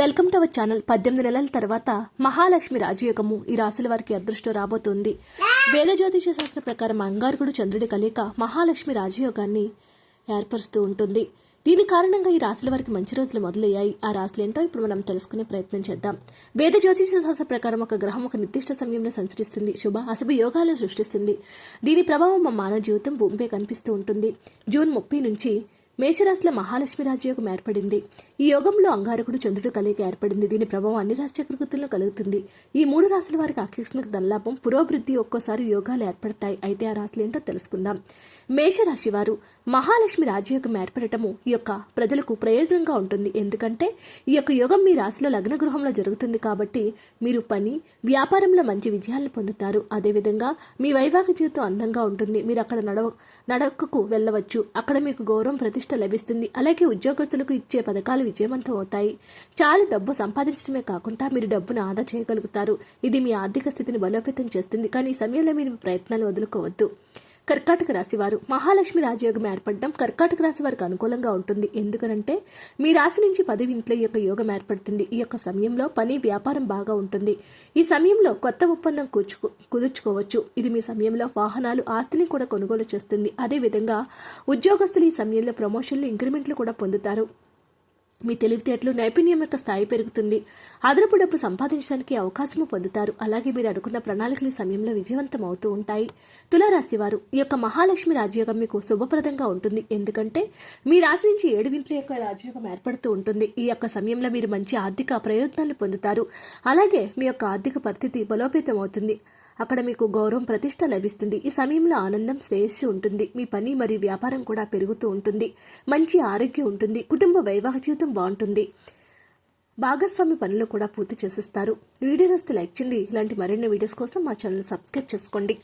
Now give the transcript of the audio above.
Welcome to our channel. పద్దెనిమిది నెలల తర్వాత మహాలక్ష్మి రాజయోగము ఈ రాశుల వారికి అదృష్టం రాబోతుంది. వేద జ్యోతిష శాస్త్ర ప్రకారం అంగారకుడు చంద్రుడి కలియక మహాలక్ష్మి రాజయోగాన్ని ఏర్పరుస్తూ ఉంటుంది. దీని కారణంగా ఈ రాశుల వారికి మంచి రోజులు మొదలయ్యాయి. ఆ రాశులు ఏంటో ఇప్పుడు మనం తెలుసుకునే ప్రయత్నం చేద్దాం. వేద జ్యోతిష శాస్త్ర ప్రకారం ఒక గ్రహం ఒక నిర్దిష్ట సమయంలో సంచరిస్తుంది. శుభ అశుభ యోగాలను సృష్టిస్తుంది. దీని ప్రభావం మా మానవ జీవితం భూమిపై కనిపిస్తూ ఉంటుంది. జూన్ ముప్పై నుంచి మేషరాశిలో మహాలక్ష్మి రాజయోగం ఏర్పడింది. ఈ యోగంలో అంగారకుడు చంద్రుడు కలిగి ఏర్పడింది. దీని ప్రభావం అన్ని రాశి చక్రకృతుల్లో కలుగుతుంది. ఈ మూడు రాశుల వారికి ఆకస్మిక ధనలాభం పురోభివృద్ధి ఒక్కోసారి యోగాలు ఏర్పడతాయి. అయితే ఆ రాశులు ఏంటో తెలుసుకుందాం. మేషరాశి వారు మహాలక్ష్మి రాజయోగం ఏర్పడటము ఈ యొక్క ప్రజలకు ప్రయోజనంగా ఉంటుంది. ఎందుకంటే ఈ యొక్క యోగం మీ రాశిలో లగ్న గృహంలో జరుగుతుంది కాబట్టి మీరు పని వ్యాపారంలో మంచి విజయాలను పొందుతారు. అదేవిధంగా మీ వైవాహిక జీవితం అందంగా ఉంటుంది. మీరు అక్కడ నడవ నడకకు వెళ్ళవచ్చు. అక్కడ మీకు గౌరవం ప్రతిష్ట లభిస్తుంది. అలాగే ఉద్యోగస్తులకు ఇచ్చే పథకాలు విజయవంతం అవుతాయి. చాలు డబ్బు సంపాదించడమే కాకుండా మీరు డబ్బును ఆదా చేయగలుగుతారు. ఇది మీ ఆర్థిక స్థితిని బలోపేతం చేస్తుంది. కానీ ఈ సమయంలో మీరు ప్రయత్నాలు వదులుకోవద్దు. కర్కాటక రాశి వారు మహాలక్ష్మి రాజయోగం ఏర్పడడం కర్కాటక రాశి వారికి అనుకూలంగా ఉంటుంది. ఎందుకనంటే మీ రాశి నుంచి పదవి ఇంట్లో ఈ యొక్క యోగం ఏర్పడుతుంది. ఈ యొక్క సమయంలో పని వ్యాపారం బాగా ఉంటుంది. ఈ సమయంలో కొత్త ఒప్పందం కూర్చుకో కుదుర్చుకోవచ్చు. ఇది మీ సమయంలో వాహనాలు ఆస్తిని కూడా కొనుగోలు చేస్తుంది. అదేవిధంగా ఉద్యోగస్తులు ఈ సమయంలో ప్రమోషన్లు ఇంక్రిమెంట్లు కూడా పొందుతారు. మీ తెలివితేటలు నైపుణ్యం యొక్క స్థాయి పెరుగుతుంది. అదనపు డబ్బు సంపాదించడానికి అవకాశము పొందుతారు. అలాగే మీరు అనుకున్న ప్రణాళికలు సమయంలో విజయవంతం అవుతూ ఉంటాయి. తులారాశి వారు ఈ యొక్క మహాలక్ష్మి రాజయోగం మీకు శుభప్రదంగా ఉంటుంది. ఎందుకంటే మీ రాశి నుంచి ఏడు వింట్ల యొక్క రాజయోగం ఏర్పడుతూ ఉంటుంది. ఈ యొక్క సమయంలో మీరు మంచి ఆర్థిక ప్రయోజనాలు పొందుతారు. అలాగే మీ యొక్క ఆర్థిక పరిస్థితి బలోపేతం అవుతుంది అక్కడ మీకు గౌరవం ప్రతిష్ట లభిస్తుంది. ఈ సమయంలో ఆనందం శ్రేయస్సు ఉంటుంది. మీ పని మరియు వ్యాపారం కూడా పెరుగుతూ ఉంటుంది. మంచి ఆరోగ్యం ఉంటుంది. కుటుంబ వైవాహిక జీవితం బాగుంటుంది. భాగస్వామి పనులు కూడా పూర్తి చేసిస్తారు. వీడియో నస్తే లైక్ చేయండి. ఇలాంటి మరిన్ని వీడియోస్ కోసం మా ఛానల్ సబ్స్క్రైబ్ చేసుకోండి.